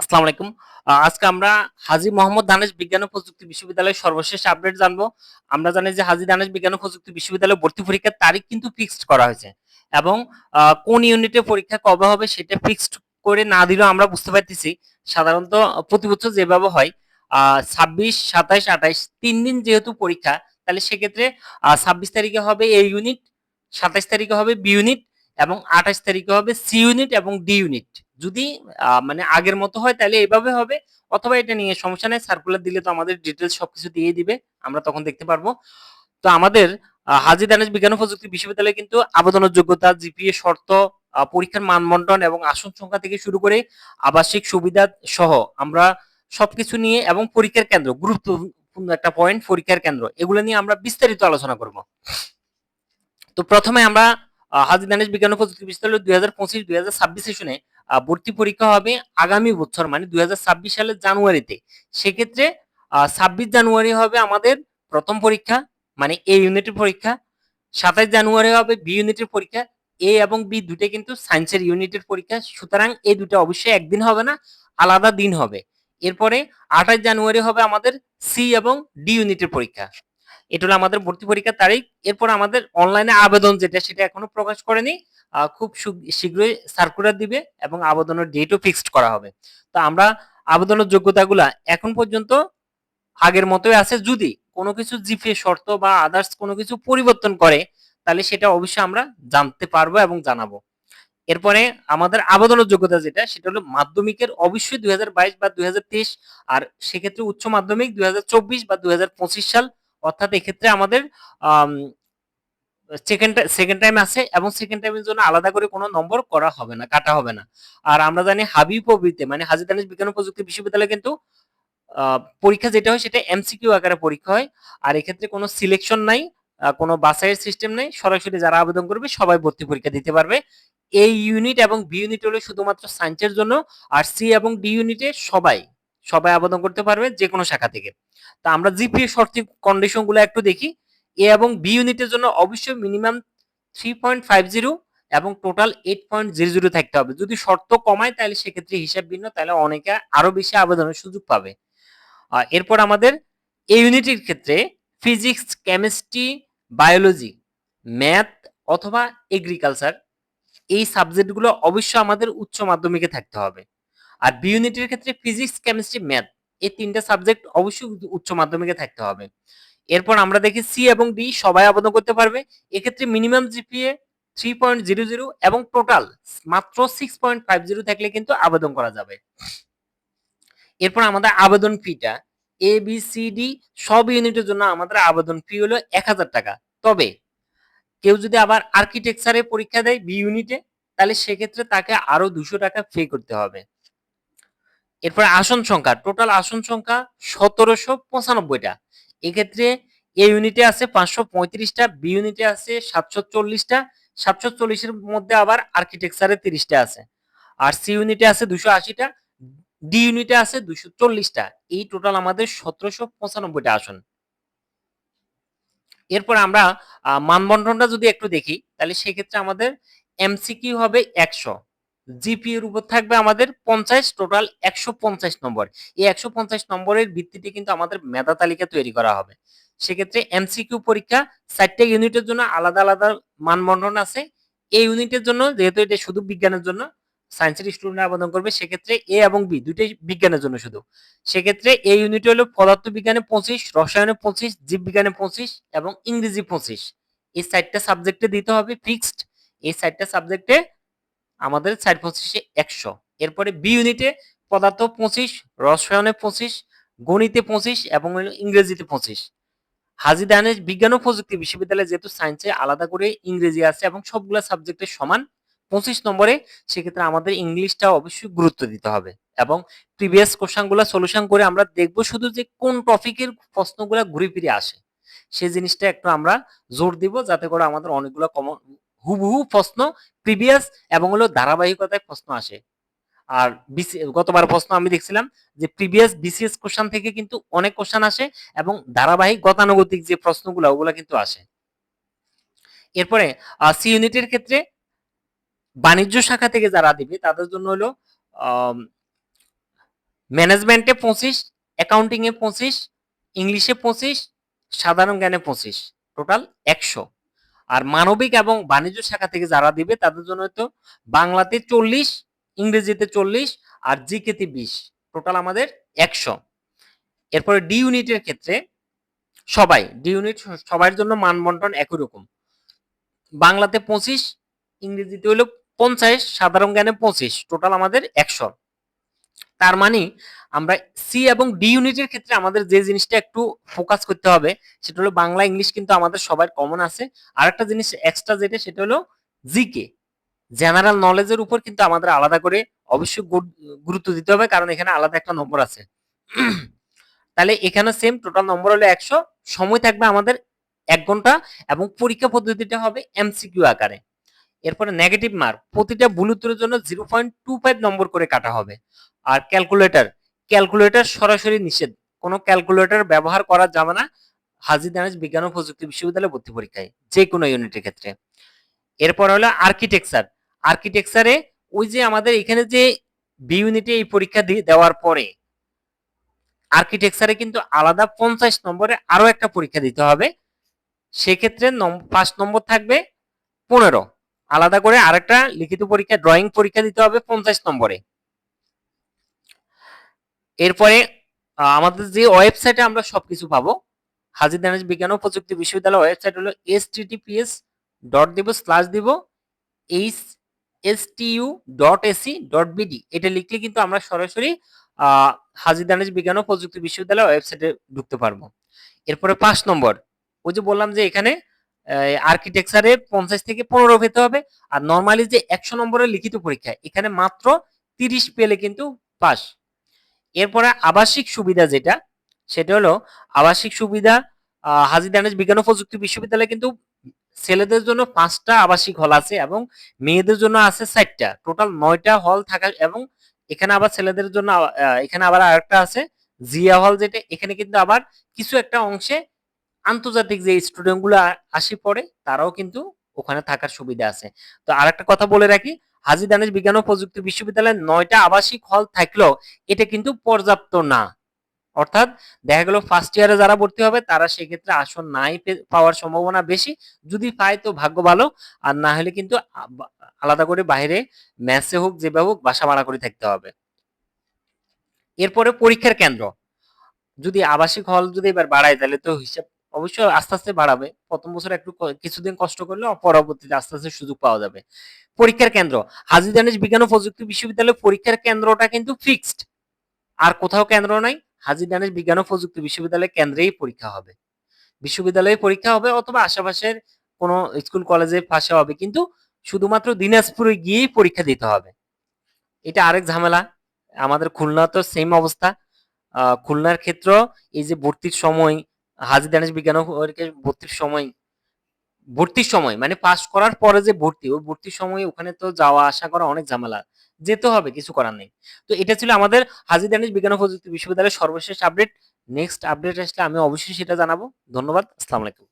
আসসালামু আলাইকুম। আজকে আমরা হাজী মোহাম্মদ দানেশ বিজ্ঞান ও প্রযুক্তি বিশ্ববিদ্যালয়ের সর্বশেষ আপডেট জানব। আমরা জানি যে হাজী দানেশ বিজ্ঞান ও প্রযুক্তি বিশ্ববিদ্যালয় ভর্তি পরীক্ষার তারিখ কিন্তু ফিক্সড করা হয়েছে এবং কোন ইউনিটে পরীক্ষা কবে হবে সেটা ফিক্সড করে না দিলেও আমরা বুঝতে পারতেছি। সাধারণত প্রতি বছর যেভাবে হয় ছাব্বিশ, সাতাইশ, আঠাইশ তিন দিন যেহেতু পরীক্ষা, তাহলে সেক্ষেত্রে ছাব্বিশ তারিখে হবে এ ইউনিট সাতাইশ তারিখে হবে বি ইউনিট এবং আঠাইশ তারিখে হবে সি ইউনিট এবং ডি ইউনিট যদি মানে আগের মতো হয় তাহলে এভাবে হবে। অথবা এটা নিয়ে সমস্যা নেই সার্কুলার দিলে তো আমাদের ডিটেলস সবকিছু দিয়ে দিবে, আমরা তখন দেখতে পারব। তো আমাদের হাজি দানেশ বিজ্ঞান ও প্রযুক্তি বিশ্ববিদ্যালয়ে কিন্তু আবেদনের যোগ্যতা জিপিএ শর্ত পরীক্ষার মানবন্টন এবং আসন সংখ্যা থেকে শুরু করে আবাসিক সুবিধা সহ আমরা সবকিছু নিয়ে এবং পরীক্ষার কেন্দ্র, গুরুত্বপূর্ণ একটা পয়েন্ট পরীক্ষার কেন্দ্র, এগুলো নিয়ে আমরা বিস্তারিত আলোচনা করব। তো প্রথমে আমরা হাজী দানেশ বিজ্ঞান ও প্রযুক্তি বিশ্ববিদ্যালয় দুই হাজার পঁচিশ দুই হাজার ছাব্বিশ সেশনে ভর্তি পরীক্ষা হবে আগামী বছর মানে দুই হাজার ছাব্বিশ সালের জানুয়ারিতে। সেক্ষেত্রে ছাব্বিশ জানুয়ারি হবে আমাদের প্রথম পরীক্ষা মানে এ ইউনিটের পরীক্ষা। সাতাশ জানুয়ারি হবে বি ইউনিটের পরীক্ষা। এ এবং বি দুটো কিন্তু সায়েন্সের ইউনিটের পরীক্ষা। সুতরাং এই দুটো অবশ্যই একদিন হবে না, আলাদা দিন হবে। এরপরে আঠাশ জানুয়ারি হবে আমাদের সি এবং ডি ইউনিটের পরীক্ষা। এটা হলো আমাদের ভর্তি পরীক্ষার তারিখ। এরপর আমাদের অনলাইনে আবেদন যেটা, সেটা এখনও প্রকাশ করেনি। খুব শীঘ্রই সার্কুলার দিবে এবং আবেদনের ডেটও ফিক্সড করা হবে। তো আমরা আবেদনের যোগ্যতাগুলা এখন পর্যন্ত আগের মতোই আছে। যদি কোনো কিছু জিপে শর্ত বা আদার্স কোনো কিছু পরিবর্তন করে, তাহলে সেটা অবশ্যই আমরা জানতে পারব এবং জানাব। এরপরে আমাদের আবেদনের যোগ্যতা যেটা, সেটা হলো মাধ্যমিকের অবশ্যই দুই হাজার বাইশ বা দুই হাজার তেইশ আর সেক্ষেত্রে উচ্চ মাধ্যমিক দুই হাজার চব্বিশ বা দুই হাজার পঁচিশ সাল। অর্থাৎ এক্ষেত্রে আমাদের সেকেন্ড সেকেন্ড টাইম আছে এবং সেকেন্ড টাইমের জন্য আলাদা করে কোনো নম্বর করা হবে না, কাটা হবে না। আর আমরা জানি হাবি প্রবৃত্তি মানে হাজি দানিশ বিজ্ঞান প্রযুক্তি বিশ্ববিদ্যালয় কিন্তু পরীক্ষা যেটা হয় সেটা এমসিকিউ আকারে পরীক্ষা হয়। আর এক্ষেত্রে কোনো সিলেকশন নাই কোনো বাছাইয়ের সিস্টেম নেই। সরাসরি যারা আবেদন করবে সবাই ভর্তি পরীক্ষা দিতে পারবে। এই ইউনিট এবং বি ইউনিট হলো শুধুমাত্র সায়েন্সের জন্য, আর সি এবং ডি ইউনিটে সবাই সবাই আবেদন করতে পারবে যে কোনো শাখা থেকে। তা আমরা জিপিএ শর্ত কন্ডিশনগুলো একটু দেখি। এ এবং বি ইউনিটের জন্য অবশ্যই minimum three point five zero এবং total eight point zero zero থাকতে হবে। যদি শর্ত কমায়, তাহলে সেক্ষেত্রে হিসাব ভিন্ন, তাহলে অনেকে আরও বেশি আবেদনের সুযোগ পাবে। এরপর আমাদের এই ইউনিটের ক্ষেত্রে ফিজিক্স কেমিস্ট্রি বায়োলজি ম্যাথ অথবা এগ্রিকালচার এই সাবজেক্টগুলো অবশ্যই আমাদের উচ্চ মাধ্যমিকে থাকতে হবে। আর বি ইউনিটের ক্ষেত্রে ফিজিক্স কেমিস্ট্রি ম্যাথ এই তিনটা সাবজেক্ট অবশ্যই উচ্চ মাধ্যমিকে থাকতে হবে। এরপর আমরা দেখি সি এবং ডি সবাই আবেদন করতে পারবে। এক্ষেত্রে minimum GPA three point zero zero এবং টোটাল মাত্র সিক্স পয়েন্ট ফাইভ জিরো থাকলে কিন্তু আবেদন করা যাবে। এরপর আমাদের আবেদন ফিটা এ বি সি ডি সব ইউনিটের জন্য আমাদের আবেদন ফি হলো এক হাজার টাকা। তবে কেউ যদি আবার আর্কিটেকচারে পরীক্ষা দেয় বি ইউনিটে তাহলে সেক্ষেত্রে তাকে আরও দুশো টাকা পে করতে হবে। এরপর আসন সংখ্যা টোটাল আসন সংখ্যা সতেরোশো পঁচানব্বইটা। এক্ষেত্রে এ ইউনিটে আছে পাঁচশো পঁয়ত্রিশটা বি ইউনিটে আছে সাতশো চল্লিশটা সাতশো চল্লিশের মধ্যে আবার আর্কিটেকচারে তিরিশটা আছে। আর সি ইউনিটে আছে দুশো আশিটা ডি ইউনিটে আছে দুশো চল্লিশটা। এই টোটাল আমাদের সতেরোশো পঁচানব্বইটা আসন। এরপর আমরা আহ, মানবন্টনটা যদি একটু দেখি তাহলে সেক্ষেত্রে আমাদের এমসিকিউ হবে একশো। জিপি এর উপর থাকবে আমাদের পঞ্চাশ টোটাল একশো পঞ্চাশ নম্বর। এই একশো পঞ্চাশ নম্বরের ভিত্তিতে কিন্তু আমাদের মেধা তালিকা তৈরি করা হবে। সেক্ষেত্রে এমসিকিউ পরীক্ষা, চারটে ইউনিটের জন্য আলাদা আলাদা মানবন্টন আছে। এই ইউনিটের জন্য, যেহেতু এটা শুধু বিজ্ঞানের জন্য সায়েন্সের স্টুডেন্ট আবেদন করবে, সেক্ষেত্রে এ এবং বি দুইটাই বিজ্ঞানের জন্য শুধু। সেক্ষেত্রে এই ইউনিট হলো পদার্থ বিজ্ঞানে পঁচিশ, রসায়নে পঁচিশ, জীববিজ্ঞানে পঁচিশ এবং ইংরেজি পঁচিশ। এই চারটা সাবজেক্টে দিতে হবে ফিক্সড এই চারটা সাবজেক্টে আমাদের চার পঁচিশে একশো। এরপরে বি ইউনিটে পদার্থ পঁচিশ, রসায়নে পঁচিশ, গণিতে পঁচিশ এবং ইংরেজিতে পঁচিশ। হাজি দানেশ বিজ্ঞান ও প্রযুক্তি বিশ্ববিদ্যালয়ে যেহেতু সায়েন্সে আলাদা করে ইংরেজি আছে এবং সবগুলা সাবজেক্টে সমান, পঁচিশ নম্বরে সেক্ষেত্রে আমাদের ইংলিশটা অবশ্যই গুরুত্ব দিতে হবে এবং প্রিভিয়াস কোশ্চানগুলো সলিউশন করে আমরা দেখব শুধু যে কোন টপিকের প্রশ্নগুলো ঘুরে ফিরে আসে। সেই জিনিসটা একটু আমরা জোর দিব যাতে করে আমাদের অনেকগুলো কমন হুবহু প্রশ্ন প্রিভিয়াস এবং হলো ধারাবাহিকতায় প্রশ্ন আসে। আর গতবার প্রশ্ন আমি দেখছিলাম যে প্রিভিয়াস বিসিএস কোশ্চান থেকে কিন্তু অনেক কোশ্চান আসে এবং ধারাবাহিক গতানুগতিক যে প্রশ্নগুলো, ওগুলো কিন্তু আসে। এরপরে সি ইউনিটের ক্ষেত্রে বাণিজ্য শাখা থেকে যারা দিবে, তাদের জন্য হলো ম্যানেজমেন্টে পঁচিশ অ্যাকাউন্টিংয়ে পঁচিশ ইংলিশে পঁচিশ, সাধারণ জ্ঞানে পঁচিশ টোটাল একশো। আর মানবিক এবং বাণিজ্য শাখা থেকে যারা দিবে, তাদের জন্য তো বাংলাতে চল্লিশ, ইংরেজিতে চল্লিশ আর জিকেতে বিশ। টোটাল আমাদের একশো। এরপরে ডি ইউনিটের ক্ষেত্রে সবাই ডি ইউনিট সবার জন্য মানবন্টন একই রকম। বাংলাতে পঁচিশ, ইংরেজিতে হলো পঞ্চাশ, সাধারণ জ্ঞানে পঁচিশ। টোটাল আমাদের একশো। তার মানে আমরা সি এবং ডি ইউনিটের ক্ষেত্রে আমাদের যে জিনিসটা একটু ফোকাস করতে হবে, সেটা হলো বাংলা, ইংলিশ কিন্তু আমাদের সবার কমন আছে। আর একটা জিনিস এক্সট্রা যেটা, সেটা হলো জিকে জেনারেল নলেজের উপর কিন্তু আমাদের আলাদা করে অবশ্যই গুরুত্ব দিতে হবে, কারণ এখানে আলাদা একটা নম্বর আছে। তাহলে এখানে সেম টোটাল নম্বর হলো একশো। সময় থাকবে আমাদের এক ঘণ্টা এবং পরীক্ষা পদ্ধতিটা হবে এমসিকিউ আকারে। এরপরে নেগেটিভ মার্ক প্রতিটা ভুল উত্তরের জন্য zero point two five number করে কাটা হবে। আর ক্যালকুলেটর ক্যালকুলেটর সরাসরি নিষেধ। কোনো ক্যালকুলেটর ব্যবহার করা যাবে না। হাজি দানেশ বিজ্ঞান ও প্রযুক্তি বিশ্ববিদ্যালয়ে ভর্তি পরীক্ষায়, যে কোনো ইউনিটের ক্ষেত্রে। এরপর হলো আর্কিটেকচার আর্কিটেকচারে ওই যে আমাদের এখানে যে বি ইউনিটে এই পরীক্ষা দেওয়ার পরে আর্কিটেকচারে কিন্তু আলাদা পঞ্চাশ নম্বরে আরও একটা পরীক্ষা দিতে হবে। সেক্ষেত্রে পাঁচ নম্বর থাকবে পনেরো। আলাদা করে আরেকটা লিখিত পরীক্ষা ড্রয়িং পরীক্ষা দিতে হবে পঞ্চাশ নম্বরে। এরপরে আমাদের যে ওয়েবসাইটে আমরা সবকিছু পাবো, হাজির দানেশ বিজ্ঞান ও প্রযুক্তি বিশ্ববিদ্যালয় ওয়েবসাইট হলো এস টিটিপিএস ডট দিব স্ল্যাশ দিব H S TU dot AC dot BD এটা লিখলে কিন্তু আমরা সরাসরি হাজির দানেশ বিজ্ঞান ও প্রযুক্তি বিশ্ববিদ্যালয় ওয়েবসাইটে ঢুকতে পারব। এরপরে পাঁচ নম্বর, ওই যে বললাম যে এখানে আর্কিটেকচারে পঞ্চাশ থেকে পনেরো পেতে হবে, আর নর্মালি যে একশো নম্বরের লিখিত পরীক্ষা, এখানে মাত্র তিরিশ পেলে কিন্তু পাস। এরপরে আবাসিক সুবিধা যেটা, সেটা হলো আবাসিক সুবিধা হাজী দানেশ বিজ্ঞান ও প্রযুক্তি বিশ্ববিদ্যালয়ে কিন্তু ছেলেদের জন্য পাঁচটা আবাসিক হল আছে এবং মেয়েদের জন্য আছে চারটা। টোটাল নয়টা হল থাকা এবং এখানে আবার ছেলেদের জন্য এখানে আবার আরেকটা আছে, জিয়া হল যেটা, এখানে কিন্তু আবার কিছু একটা অংশে আন্তর্জাতিক যে স্টুডেন্টগুলো আসি পড়ে, তারাও কিন্তু ওখানে থাকার সুবিধা আছে। তো আরেকটা কথা বলে রাখি হাজী দানেশ বিজ্ঞান ও প্রযুক্তি বিশ্ববিদ্যালয়ে নয়টা আবাসিক হল থাকলেও এটা কিন্তু পর্যাপ্ত না। অর্থাৎ দেখা গেল ফার্স্ট ইয়ারে যারা ভর্তি হবে, তারা সেক্ষেত্রে আসন নাই পাওয়ার সম্ভাবনা বেশি। যদি পায় তো ভাগ্য ভালো, আর না হলে কিন্তু আলাদা করে বাইরে ম্যাচে হোক যেভাবে হোক, বাসা ভাড়া করে থাকতে হবে। এরপরে পরীক্ষার কেন্দ্র। যদি আবাসিক হল যদি এবার বাড়ায়, তাহলে তো হিসাব অবশ্যই আস্তে আস্তে বাড়াবে। প্রথম বছর একটু কিছুদিন কষ্ট করলে পরবর্তীতে আস্তে আস্তে সুযোগ পাওয়া যাবে। পরীক্ষার কেন্দ্র, হাজী দানেশ বিজ্ঞান ও প্রযুক্তি বিশ্ববিদ্যালয়ের পরীক্ষার কেন্দ্রটা কিন্তু ফিক্সড আর কোথাও কেন্দ্র নাই, হাজী দানেশ বিজ্ঞান ও প্রযুক্তি বিশ্ববিদ্যালয়ের কেন্দ্রেই পরীক্ষা হবে। বিশ্ববিদ্যালয়ে পরীক্ষা হবে অথবা আশেপাশের কোনো স্কুল কলেজের পাশে হবে, কিন্তু শুধুমাত্র দিনাজপুরে গিয়েই পরীক্ষা দিতে হবে। এটা আরেক ঝামেলা। আমাদের খুলনা তো সেম অবস্থা খুলনার ক্ষেত্র এই যে ভর্তির সময় হাজী দানেশ বিজ্ঞান ভর্তির সময় ভর্তির সময় মানে পাস করার পরে যে ভর্তি, ওই ভর্তির সময় ওখানে তো যাওয়া আসা করা অনেক ঝামেলা, যেতে হবে, কিছু করার নেই। তো এটা ছিল আমাদের হাজি দানেশ বিজ্ঞান ও প্রযুক্তি বিশ্ববিদ্যালয়ের সর্বশেষ আপডেট নেক্সট আপডেট আসলে আমি অবশ্যই সেটা জানাব। ধন্যবাদ, আসসালামু আলাইকুম।